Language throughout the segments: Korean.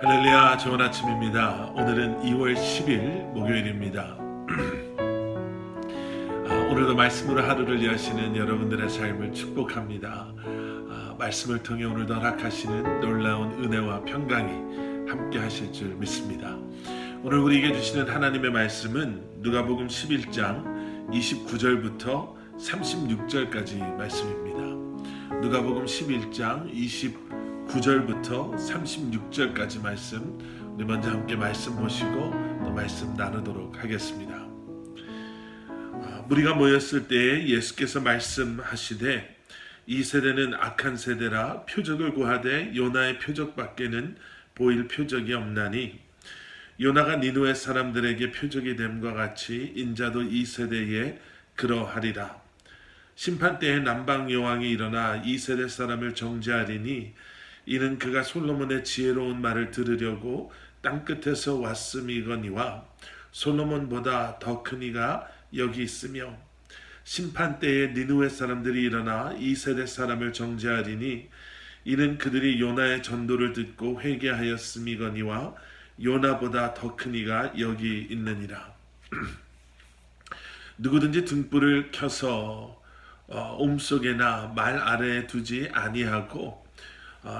할렐루야 좋은 아침입니다. 오늘은 2월 10일 목요일입니다. 아, 오늘도 말씀으로 하루를 여시는 여러분들의 삶을 축복합니다. 아, 말씀을 통해 오늘도 허락하시는 놀라운 은혜와 평강이 함께 하실 줄 믿습니다. 오늘 우리에게 주시는 하나님의 말씀은 누가복음 11장 29절부터 36절까지 말씀입니다. 누가복음 11장 29절부터 36절까지 말씀 우리 먼저 함께 말씀 보시고 또 말씀 나누도록 하겠습니다. 아, 무리가 모였을 때에 예수께서 말씀하시되 이 세대는 악한 세대라 표적을 구하되 요나의 표적밖에는 보일 표적이 없나니 요나가 니누의 사람들에게 표적이 됨과 같이 인자도 이 세대에 그러하리라. 심판 때에 남방 여왕이 일어나 이 세대 사람을 정죄하리니 이는 그가 솔로몬의 지혜로운 말을 들으려고 땅 끝에서 왔음이거니와 솔로몬보다 더 큰 이가 여기 있으며 심판 때에 니누의 사람들이 일어나 이 세대 사람을 정죄하리니 이는 그들이 요나의 전도를 듣고 회개하였음이거니와 요나보다 더 큰 이가 여기 있느니라. 누구든지 등불을 켜서 어, 옴속에나 말 아래에 두지 아니하고 어,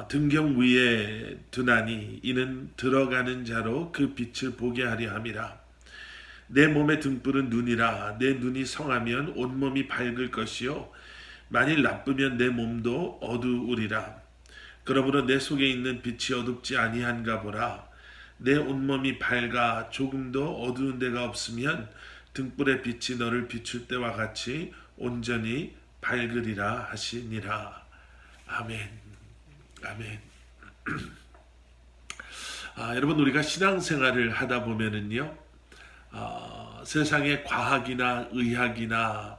등경 위에 두나니 이는 들어가는 자로 그 빛을 보게 하려 함이라. 내 몸의 등불은 눈이라 내 눈이 성하면 온 몸이 밝을 것이요 만일 나쁘면 내 몸도 어두우리라. 그러므로 내 속에 있는 빛이 어둡지 아니한가 보라. 내 온몸이 밝아 조금도 어두운 데가 없으면 등불의 빛이 너를 비출 때와 같이 온전히 밝으리라 하시니라. 아멘. 아멘. 아, 여러분 우리가 신앙생활을 하다 보면은요, 어, 세상의 과학이나 의학이나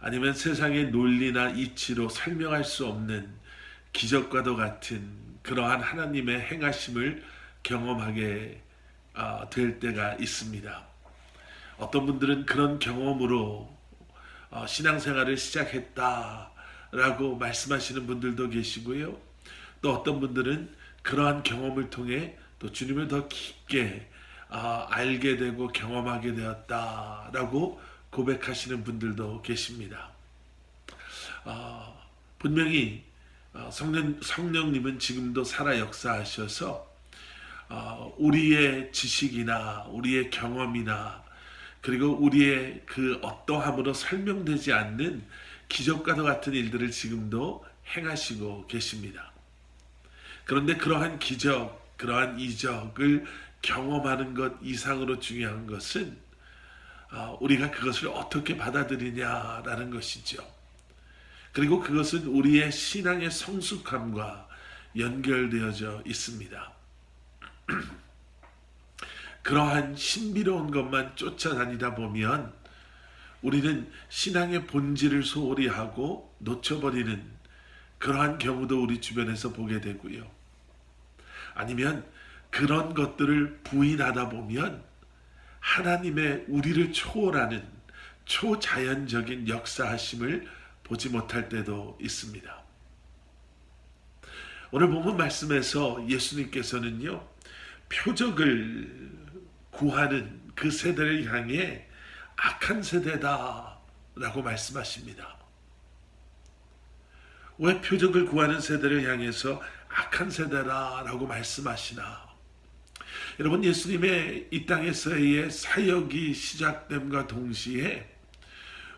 아니면 세상의 논리나 이치로 설명할 수 없는 기적과도 같은 그러한 하나님의 행하심을 경험하게 어, 될 때가 있습니다. 어떤 분들은 그런 경험으로 어, 신앙생활을 시작했다라고 말씀하시는 분들도 계시고요. 또 어떤 분들은 그러한 경험을 통해 또 주님을 더 깊게 아, 알게 되고 경험하게 되었다라고 고백하시는 분들도 계십니다. 아, 분명히 아, 성령, 성령님은 지금도 살아 역사하셔서 아, 우리의 지식이나 우리의 경험이나 그리고 우리의 그 어떠함으로 설명되지 않는 기적과도 같은 일들을 지금도 행하시고 계십니다. 그런데 그러한 기적, 그러한 이적을 경험하는 것 이상으로 중요한 것은 아, 우리가 그것을 어떻게 받아들이냐라는 것이죠. 그리고 그것은 우리의 신앙의 성숙함과 연결되어져 있습니다. 그러한 신비로운 것만 쫓아다니다 보면 우리는 신앙의 본질을 소홀히 하고 놓쳐버리는 그러한 경우도 우리 주변에서 보게 되고요. 아니면 그런 것들을 부인하다 보면 하나님의 우리를 초월하는 초자연적인 역사하심을 보지 못할 때도 있습니다. 오늘 본문 말씀에서 예수님께서는요, 표적을 구하는 그 세대를 향해 악한 세대다 라고 말씀하십니다. 왜 표적을 구하는 세대를 향해서 악한 세대라라고 말씀하시나? 여러분 예수님의 이 땅에서의 사역이 시작됨과 동시에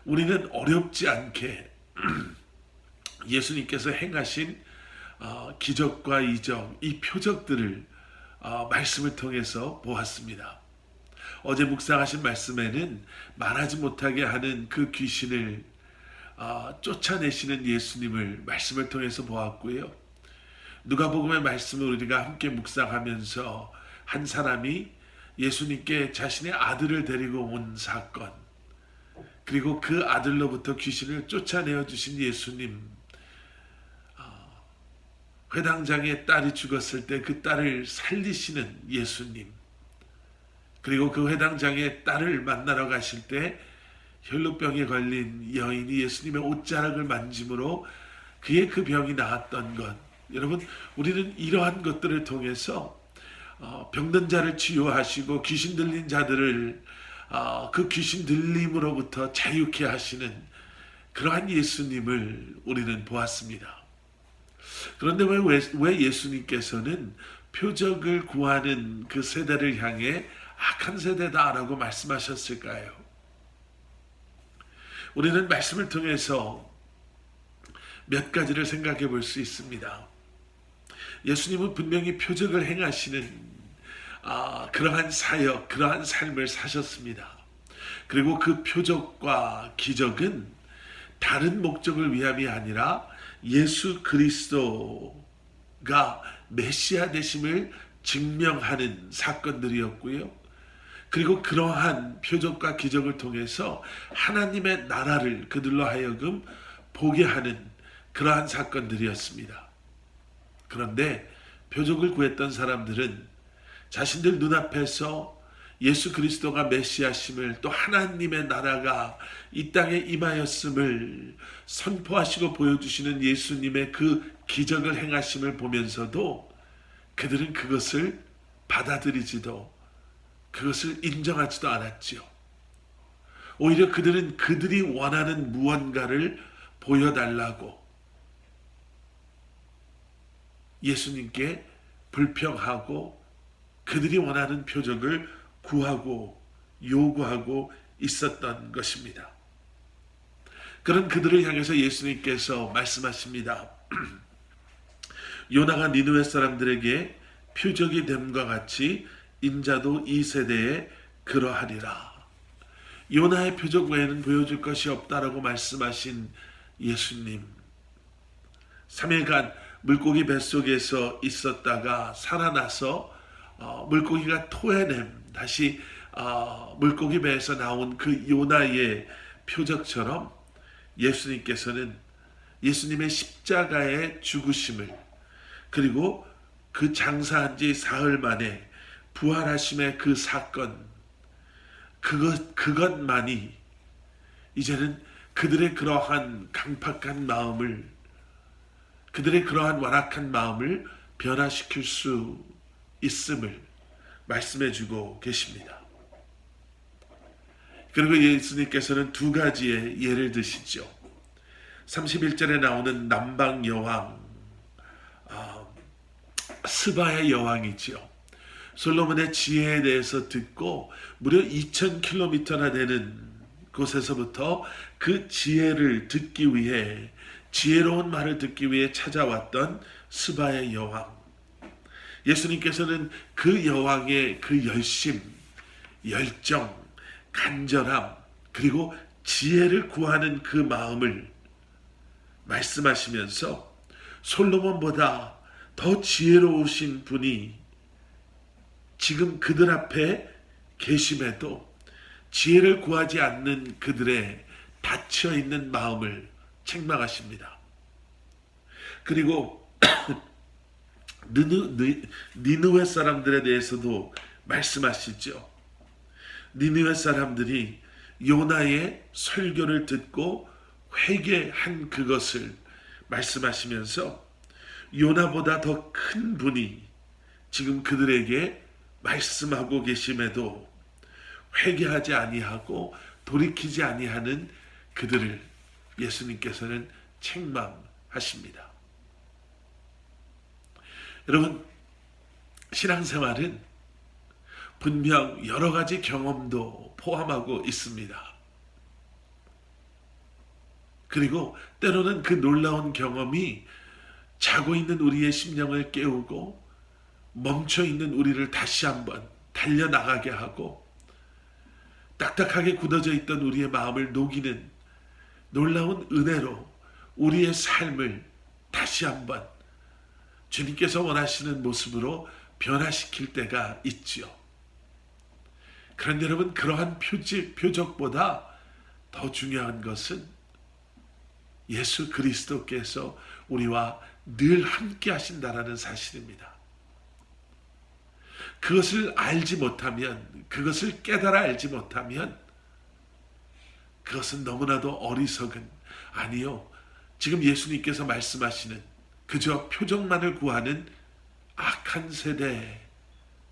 우리는 어렵지 않게 예수님께서 행하신 어, 기적과 이적, 이 표적들을 어, 말씀을 통해서 보았습니다. 어제 묵상하신 말씀에는 말하지 못하게 하는 그 귀신을 어, 쫓아내시는 예수님을 말씀을 통해서 보았고요. 누가복음의 말씀을 우리가 함께 묵상하면서 한 사람이 예수님께 자신의 아들을 데리고 온 사건, 그리고 그 아들로부터 귀신을 쫓아내어 주신 예수님, 어, 회당장의 딸이 죽었을 때 그 딸을 살리시는 예수님, 그리고 그 회당장의 딸을 만나러 가실 때 혈루병에 걸린 여인이 예수님의 옷자락을 만짐으로 그의 그 병이 나았던 것. 여러분, 우리는 이러한 것들을 통해서 어, 병든 자를 치유하시고 귀신 들린 자들을 어, 그 귀신 들림으로부터 자유케 하시는 그러한 예수님을 우리는 보았습니다. 그런데 왜, 왜, 왜 예수님께서는 표적을 구하는 그 세대를 향해 악한 세대다라고 말씀하셨을까요? 우리는 말씀을 통해서 몇 가지를 생각해 볼 수 있습니다. 예수님은 분명히 표적을 행하시는 아, 그러한 사역, 그러한 삶을 사셨습니다. 그리고 그 표적과 기적은 다른 목적을 위함이 아니라 예수 그리스도가 메시아 되심을 증명하는 사건들이었고요. 그리고 그러한 표적과 기적을 통해서 하나님의 나라를 그들로 하여금 보게 하는 그러한 사건들이었습니다. 그런데 표적을 구했던 사람들은 자신들 눈앞에서 예수 그리스도가 메시아심을 또 하나님의 나라가 이 땅에 임하였음을 선포하시고 보여주시는 예수님의 그 기적을 행하심을 보면서도 그들은 그것을 받아들이지도 그것을 인정하지도 않았지요. 오히려 그들은 그들이 원하는 무언가를 보여달라고 예수님께 불평하고 그들이 원하는 표적을 구하고 요구하고 있었던 것입니다. 그런 그들을 향해서 예수님께서 말씀하십니다. 요나가 니누의 사람들에게 표적이 됨과 같이 인자도 이 세대에 그러하리라. 요나의 표적 외에는 보여줄 것이 없다라고 말씀하신 예수님. 3일간 물고기 뱃속에서 있었다가 살아나서 어, 물고기가 토해냄 다시 어, 물고기 배에서 나온 그 요나의 표적처럼 예수님께서는 예수님의 십자가의 죽으심을 그리고 그 장사한 지 사흘 만에 부활하심의 그 사건 그것 그것만이 이제는 그들의 그러한 강팍한 마음을 그들의 그러한 완악한 마음을 변화시킬 수 있음을 말씀해 주고 계십니다. 그리고 예수님께서는 두 가지의 예를 드시죠. 31절에 나오는 남방 여왕, 아, 스바의 여왕이지요. 솔로몬의 지혜에 대해서 듣고 무려 2,000km나 되는 곳에서부터 그 지혜를 듣기 위해 지혜로운 말을 듣기 위해 찾아왔던 스바의 여왕. 예수님께서는 그 여왕의 그 열심, 열정, 간절함, 그리고 지혜를 구하는 그 마음을 말씀하시면서 솔로몬보다 더 지혜로우신 분이 지금 그들 앞에 계심에도 지혜를 구하지 않는 그들의 닫혀 있는 마음을 책망하십니다. 그리고 니느웨 사람들에 대해서도 말씀하시죠. 니느웨 사람들이 요나의 설교를 듣고 회개한 그것을 말씀하시면서 요나보다 더 큰 분이 지금 그들에게 말씀하고 계심에도 회개하지 아니하고 돌이키지 아니하는 그들을 예수님께서는 책망하십니다. 여러분, 신앙생활은 분명 여러 가지 경험도 포함하고 있습니다. 그리고 때로는 그 놀라운 경험이 자고 있는 우리의 심령을 깨우고 멈춰 있는 우리를 다시 한번 달려나가게 하고 딱딱하게 굳어져 있던 우리의 마음을 녹이는 놀라운 은혜로 우리의 삶을 다시 한번 주님께서 원하시는 모습으로 변화시킬 때가 있지요. 그런데 여러분 그러한 표지, 표적보다 더 중요한 것은 예수 그리스도께서 우리와 늘 함께 하신다라는 사실입니다. 그것을 알지 못하면, 그것을 깨달아 알지 못하면, 그것은 너무나도 어리석은, 아니요. 지금 예수님께서 말씀하시는 그저 표적만을 구하는 악한 세대라는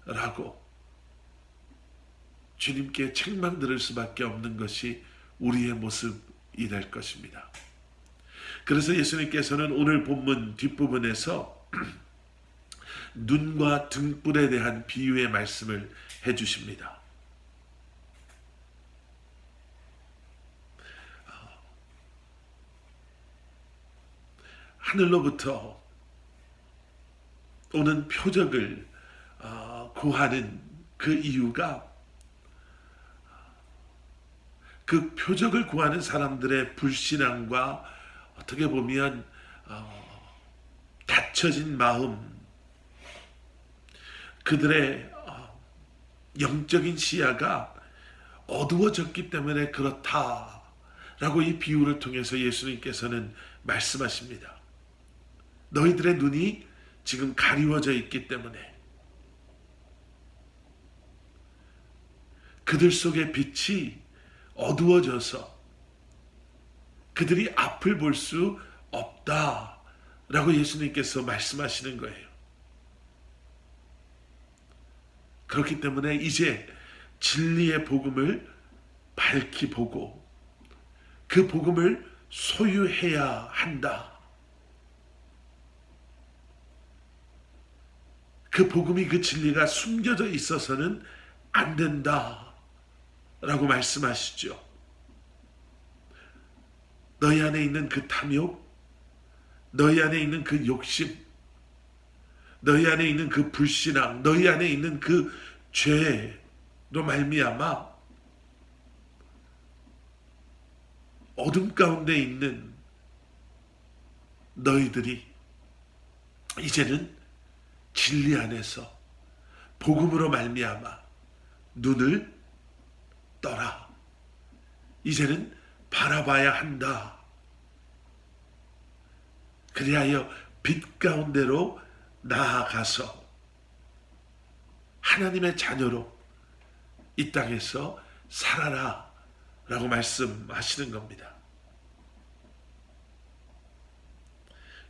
라고 주님께 책망 들을 수밖에 없는 것이 우리의 모습이 될 것입니다. 그래서 예수님께서는 오늘 본문 뒷부분에서 눈과 등불에 대한 비유의 말씀을 해 주십니다. 하늘로부터 오는 표적을 어, 구하는 그 이유가 그 표적을 구하는 사람들의 불신앙과 어떻게 보면 어, 닫혀진 마음, 그들의 어, 영적인 시야가 어두워졌기 때문에 그렇다라고 이 비유를 통해서 예수님께서는 말씀하십니다. 너희들의 눈이 지금 가리워져 있기 때문에 그들 속의 빛이 어두워져서 그들이 앞을 볼 수 없다 라고 예수님께서 말씀하시는 거예요. 그렇기 때문에 이제 진리의 복음을 밝히 보고 그 복음을 소유해야 한다. 그 복음이 그 진리가 숨겨져 있어서는 안 된다. 라고 말씀하시죠. 너희 안에 있는 그 탐욕, 너희 안에 있는 그 욕심, 너희 안에 있는 그 불신앙, 너희 안에 있는 그 죄로 말미암아 어둠 가운데 있는 너희들이 이제는 진리 안에서 복음으로 말미암아 눈을 떠라. 이제는 바라봐야 한다. 그리하여 빛 가운데로 나아가서 하나님의 자녀로 이 땅에서 살아라 라고 말씀하시는 겁니다.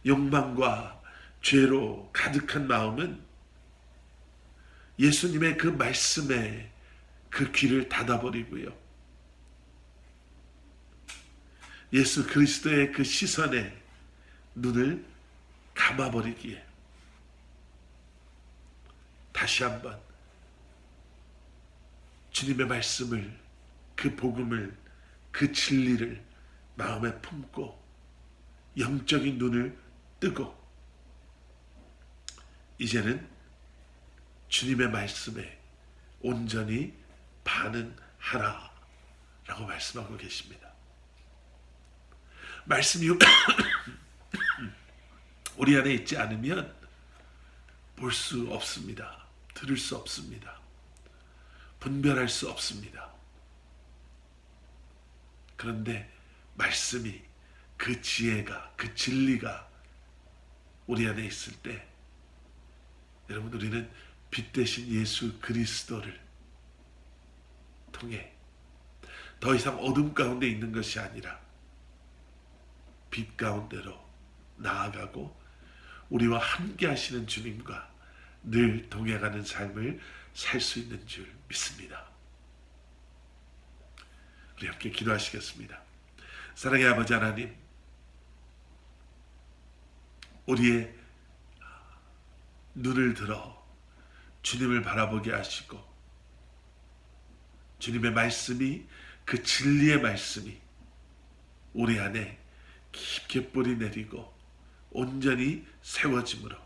욕망과 죄로 가득한 마음은 예수님의 그 말씀에 그 귀를 닫아버리고요. 예수 그리스도의 그 시선에 눈을 감아버리기에 다시 한번 주님의 말씀을 그 복음을 그 진리를 마음에 품고 영적인 눈을 뜨고 이제는 주님의 말씀에 온전히 반응하라 라고 말씀하고 계십니다. 말씀이 우리 안에 있지 않으면 볼 수 없습니다. 들을 수 없습니다. 분별할 수 없습니다. 그런데 말씀이 그 지혜가 그 진리가 우리 안에 있을 때 여러분 우리는 빛 대신 예수 그리스도를 통해 더 이상 어둠 가운데 있는 것이 아니라 빛 가운데로 나아가고 우리와 함께 하시는 주님과 늘 동행하는 삶을 살 수 있는 줄 믿습니다. 우리 함께 기도하시겠습니다. 사랑의 아버지 하나님, 우리의 눈을 들어 주님을 바라보게 하시고 주님의 말씀이 그 진리의 말씀이 우리 안에 깊게 뿌리 내리고 온전히 세워짐으로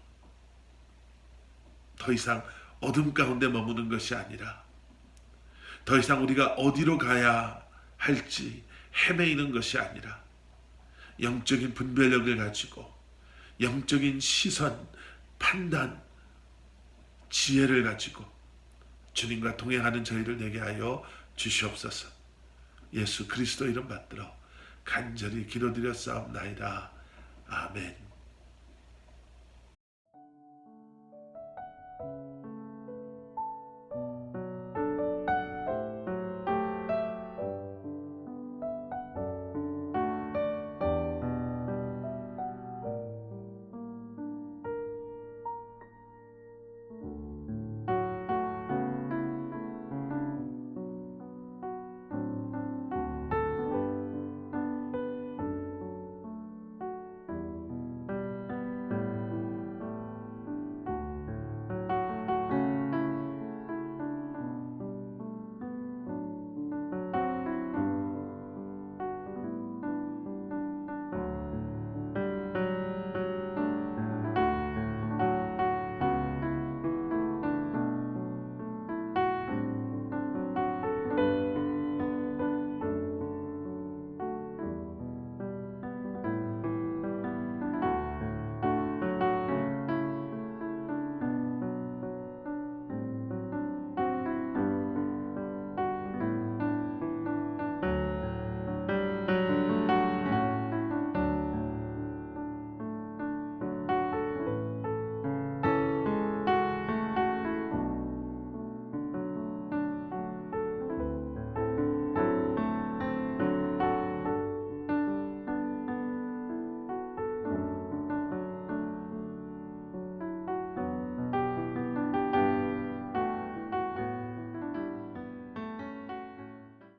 더 이상 어둠 가운데 머무는 것이 아니라 더 이상 우리가 어디로 가야 할지 헤매이는 것이 아니라 영적인 분별력을 가지고 영적인 시선, 판단, 지혜를 가지고 주님과 동행하는 저희를 되게 하여 주시옵소서. 예수 그리스도 이름 받들어 간절히 기도드렸사옵나이다. 아멘.